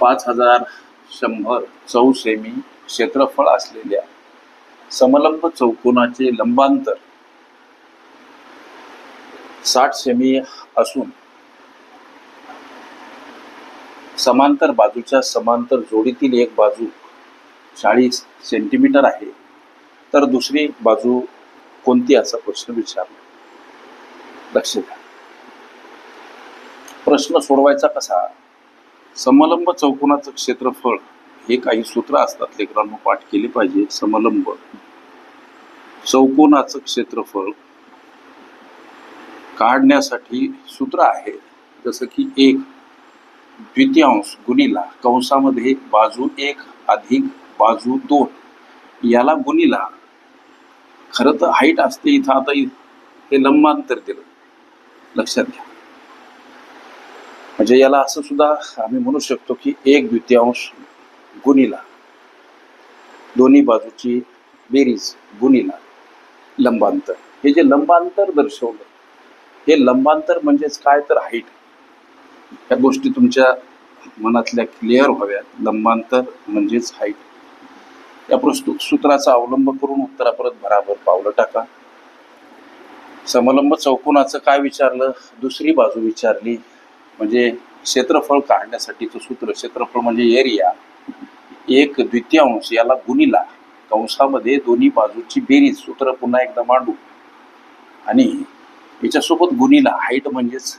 पाच हजार शंभर चौ सेमी क्षेत्रफळ असलेल्या समलंब चौकोनाचे लंबांतर साठ सेमी असून समांतर बाजूच्या समांतर जोडीतील एक बाजू चाळीस सेंटीमीटर आहे. तर दुसरी बाजू कोणती असा प्रश्न विचारला? लक्ष द्या. प्रश्न सोडवायचा कसा? समलंब चौकोनाचं क्षेत्रफळ हे काही सूत्र असतात लेकरांनो पाठ केले पाहिजे. समलंब चौकोनाचं क्षेत्रफळ काढण्यासाठी सूत्र आहे. जसं की एक द्वितीयांश गुणिला कंसामध्ये बाजू एक अधिक बाजू दोन. याला गुणिला खरं तर हाईट असते इथं. आता हे लंबांतर दिलं. लक्षात घ्या. म्हणजे याला असं सुद्धा आम्ही म्हणू शकतो की एक द्वितीयांश गुणिला दोन्ही बाजूची बेरीज गुणिला लंबांतर. हे जे लंबांतर दर्शवलं हे लंबांतर म्हणजेच काय तर हाईट या गोष्टी तुमच्या मनातल्या क्लिअर व्हाव्यात. लंबांतर म्हणजेच हाईट या प्रस्तुत सूत्राचा अवलंब करून उत्तरापर्यंत भराभर पावलं टाका. समलंब चौकोनाचं काय विचारलं? दुसरी बाजू विचारली. म्हणजे क्षेत्रफळ काढण्यासाठीचं सूत्र क्षेत्रफळ म्हणजे एरिया एक द्वितीयांश याला गुणिला. कंसामध्ये दोन्ही बाजूची बेरीज सूत्र पुन्हा एकदा मांडू. आणि याच्यासोबत गुणिला हाईट म्हणजेच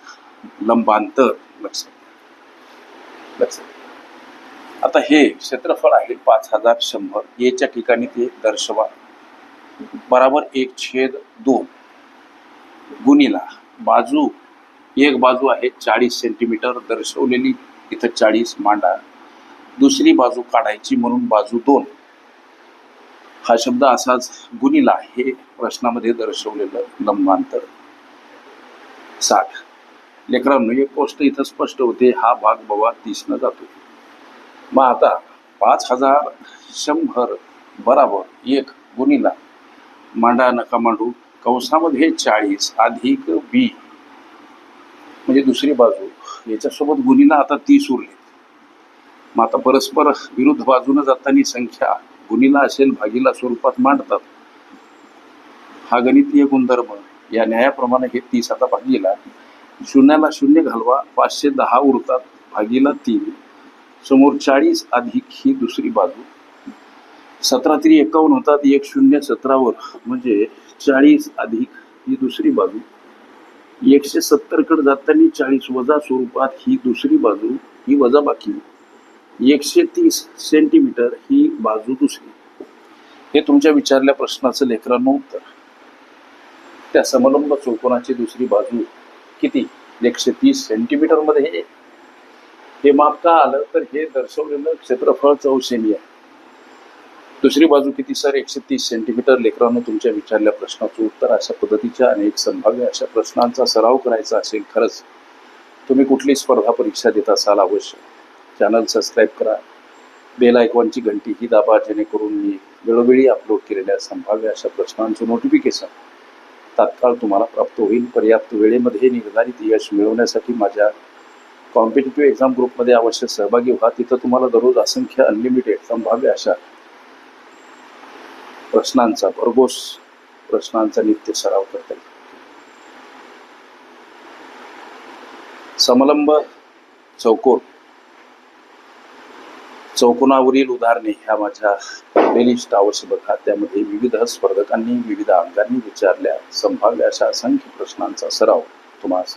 लंबांतर. लक्षात लक्षात आता हे क्षेत्रफळ आहे पाच हजार शंभर. याच्या ठिकाणी ते दर्शवा. बराबर एक छेद दोन. गुणिला बाजू एक बाजू आहे चाळीस सेंटीमीटर दर्शवलेली इथं चाळीस मांडा. दुसरी बाजू काढायची म्हणून बाजू दोन. हा शब्द असाच गुणिला हे प्रश्नामध्ये दर्शवलेलं लंबांतर. साठ. लेकरांनो एक गोष्ट इथं स्पष्ट होते हा भाग बाबा तीसनं जातो. मग आता पाच हजार शंभर बराबर एक गुणिला मांडा नका मांडू. कंसामध्ये चाळीस अधिक बी. म्हणजे दुसरी बाजू याच्यासोबत गुणिला आता तीस उरले. मग आता परस्पर विरुद्ध बाजूनं जाताना संख्या गुणिला असेल भागीला स्वरूपात मांडतात. हा गणितीय गुणधर्म या न्यायाप्रमाणे हे तीस आता भागीला शून्याला शून्य घालवा पाचशे दहा उरतात भागीला तीन समोर चाळीस अधिक ही दुसरी बाजू. सतरा तरी एकावन्न होतात एक शून्य सतरावर म्हणजे चाळीस अधिक ही दुसरी बाजू. एकशे सत्तरकडे जाताना चाळीस वजा स्वरूपात ही दुसरी बाजू ही वजा बाकी. एकशे तीस सेंटीमीटर ही बाजू दुसरी. हे तुमच्या विचारल्या प्रश्नाचं लेकरांनो उत्तर. त्या समलंब चौकोनाची दुसरी बाजू किती? एकशे तीस सेंटीमीटरमध्ये हे. हे माप का आलं? तर हे दर्शवलेलं क्षेत्रफळ चौसेनी आहे. दुसरी बाजू किती सर? एकशे तीस सेंटीमीटर लेकरांनो तुमच्या विचारल्या प्रश्नाचं उत्तर अशा पद्धतीच्या अनेक संभाव्य अशा प्रश्नांचा सराव करायचा असेल खरंच तुम्ही कुठली स्पर्धा परीक्षा देत असाल अवश्य. चॅनल सबस्क्राईब करा. बेल आयकॉनची घंटी ही दाबा जेणेकरून मी वेळोवेळी अपलोड केलेल्या संभाव्य अशा प्रश्नांचं नोटिफिकेशन तात्काळ तुम्हाला प्राप्त होईल. पर्याप्त वेळेमध्ये निर्धारित यश मिळवण्यासाठी माझ्या कॉम्पिटेटिव्ह एक्झाम ग्रुपमध्ये अवश्य सहभागी व्हा. तिथं तुम्हाला दररोज असंख्य अनलिमिटेड संभाव्य अशा प्रश्नांचा भरघोस प्रश्नांचा नित्य सराव करता येईल. समलंब चौकोन. चौकोनावरील उदाहरणे ह्या माझ्या प्लेलिस्ट अवश्य बघा त्यामध्ये विविध स्पर्धकांनी विविध अंगांनी विचारल्या संभाव्य अशा असंख्य प्रश्नांचा सराव तुम्हाला